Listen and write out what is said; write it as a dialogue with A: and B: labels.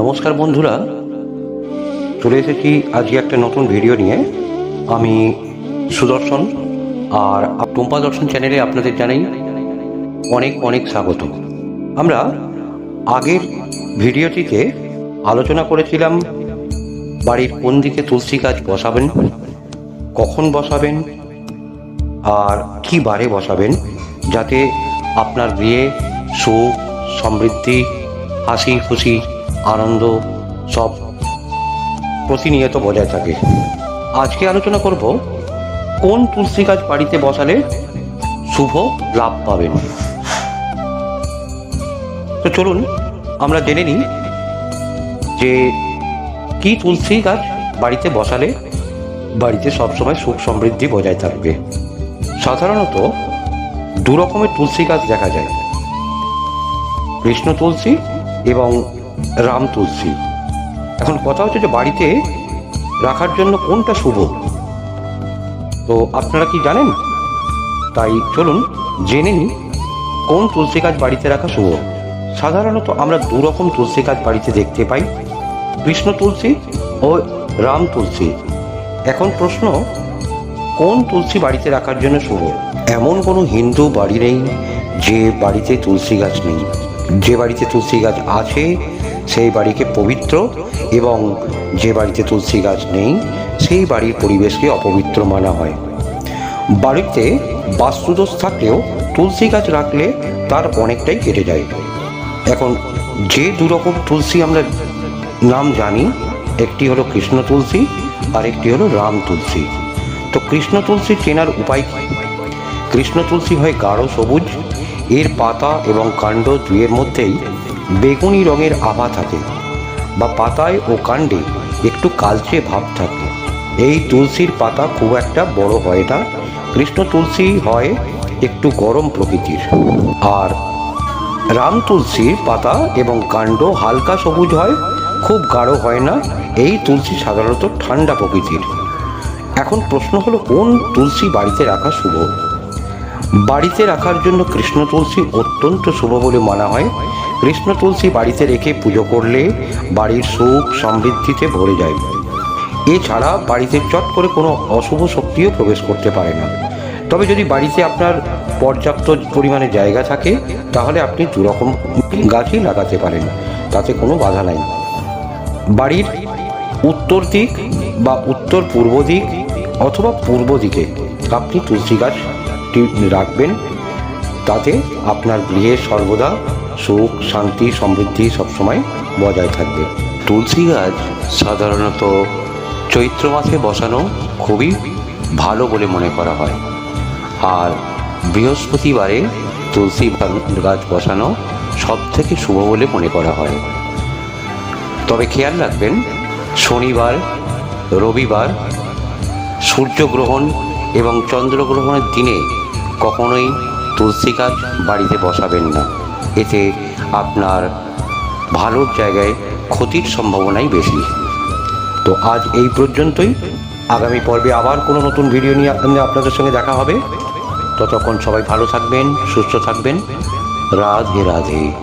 A: নমস্কার বন্ধুরা, চলে এসেছি আজকে একটা নতুন ভিডিও নিয়ে। আমি সুদর্শন আর টুম্পা দর্শন চ্যানেলে আপনাদের জানাই অনেক অনেক স্বাগত। আমরা আগের ভিডিওটিতে আলোচনা করেছিলাম, বাড়ির কোন দিকে তুলসী গাছ বসাবেন, কখন বসাবেন, আর কি বারে বসাবেন, যাতে আপনার বিয়ে সুখ, সমৃদ্ধি, হাসি খুশি আনন্দ সব প্রতিনিয়ত বজায় থাকে। আজকে আলোচনা করব, কোন তুলসী গাছ বাড়িতে বসালে শুভ লাভ পাবেন? তো চলুন, আমরা জেনে নিই যে কি তুলসী গাছ বাড়িতে বসালে বাড়িতে সবসময় সুখ সমৃদ্ধি বজায় থাকবে। সাধারণত দু রকমের তুলসী গাছ দেখা যায়। কৃষ্ণ তুলসী এবং রাম তুলসী। এখন কথা হচ্ছে যে বাড়িতে রাখার জন্য কোনটা শুভ? তো আপনারা কি জানেন? তাই চলুন জেনে নিই কোন তুলসী গাছ বাড়িতে রাখা শুভ। সাধারণত আমরা দু রকম তুলসী গাছ বাড়িতে দেখতে পাই, কৃষ্ণ তুলসী ও রাম তুলসী। এখন প্রশ্ন, কোন তুলসী বাড়িতে রাখার জন্য শুভ? এমন কোনো হিন্দু বাড়ি নেই যে বাড়িতে তুলসী গাছ নেই। যে বাড়িতে তুলসী গাছ আছে সেই বাড়িকে পবিত্র এবং যে বাড়িতে তুলসী গাছ নেই, সেই বাড়ির পরিবেশকে অপবিত্র মানা হয়। বাড়িতে বাস্তুদোষ থাকলেও তুলসী গাছ রাখলে তার অনেকটাই কেটে যায়। এখন যে দু রকম তুলসী আমরা নাম জানি, একটি হলো কৃষ্ণ তুলসী আর একটি হলো রাম তুলসী। তো কৃষ্ণ তুলসী চেনার উপায় কি? কৃষ্ণ তুলসী হয় গাঢ় সবুজ, এর পাতা এবং কাণ্ড দুয়ের মধ্যেই বেগুনি রঙের আভা থাকে বা পাতায় ও কাণ্ডে একটু কালচে ভাব থাকে। এই তুলসীর পাতা খুব একটা বড় হয় না। কৃষ্ণ তুলসী হয় একটু গরম প্রকৃতির। আর রাম তুলসীর পাতা এবং কাণ্ড হালকা সবুজ হয়, খুব গাঢ় হয় না। এই তুলসী সাধারণত ঠান্ডা প্রকৃতির। এখন প্রশ্ন হলো, কোন তুলসী বাড়িতে রাখা শুভ? বাড়িতে রাখার জন্য কৃষ্ণ তুলসী অত্যন্ত শুভ বলে মানা হয়। কৃষ্ণ তুলসী বাড়িতে রেখে পুজো করলে বাড়ির সুখ সমৃদ্ধিতে ভরে যায়। এছাড়া বাড়িতে চট করে কোনো অশুভ শক্তিও প্রবেশ করতে পারে না। তবে যদি বাড়িতে আপনার পর্যাপ্ত পরিমাণে জায়গা থাকে, তাহলে আপনি দুরকম গাছই লাগাতে পারেন। তাতে কোনো বাধা নাই। বাড়ির উত্তর দিক বা উত্তর পূর্ব দিক অথবা পূর্ব দিকে আপনি তুলসী গাছটি রাখবেন। তাতে আপনার গৃহে সর্বদা সুখ, শান্তি, সমৃদ্ধি সবসময় বজায় থাকবে। তুলসী গাছ সাধারণত চৈত্র মাসে বসানো খুবই ভালো বলে মনে করা হয়। আর বৃহস্পতিবারে তুলসী গাছ বসানো সব থেকে শুভ বলে মনে করা হয়। তবে খেয়াল রাখবেন, শনিবার, রবিবার সূর্যগ্রহণ এবং চন্দ্রগ্রহণের দিনে কখনোই তুলসী গাছ বাড়িতে বসাবেন না। এতে আপনার ভালোর জায়গায় ক্ষতির সম্ভাবনাই বেশি। তো আজ এই পর্যন্তই। আগামী পর্বে আবার কোনো নতুন ভিডিও নিয়ে আপনাদের আপনাদের সঙ্গে দেখা হবে। ততক্ষণ সবাই ভালো থাকবেন, সুস্থ থাকবেন। রাধে রাধে।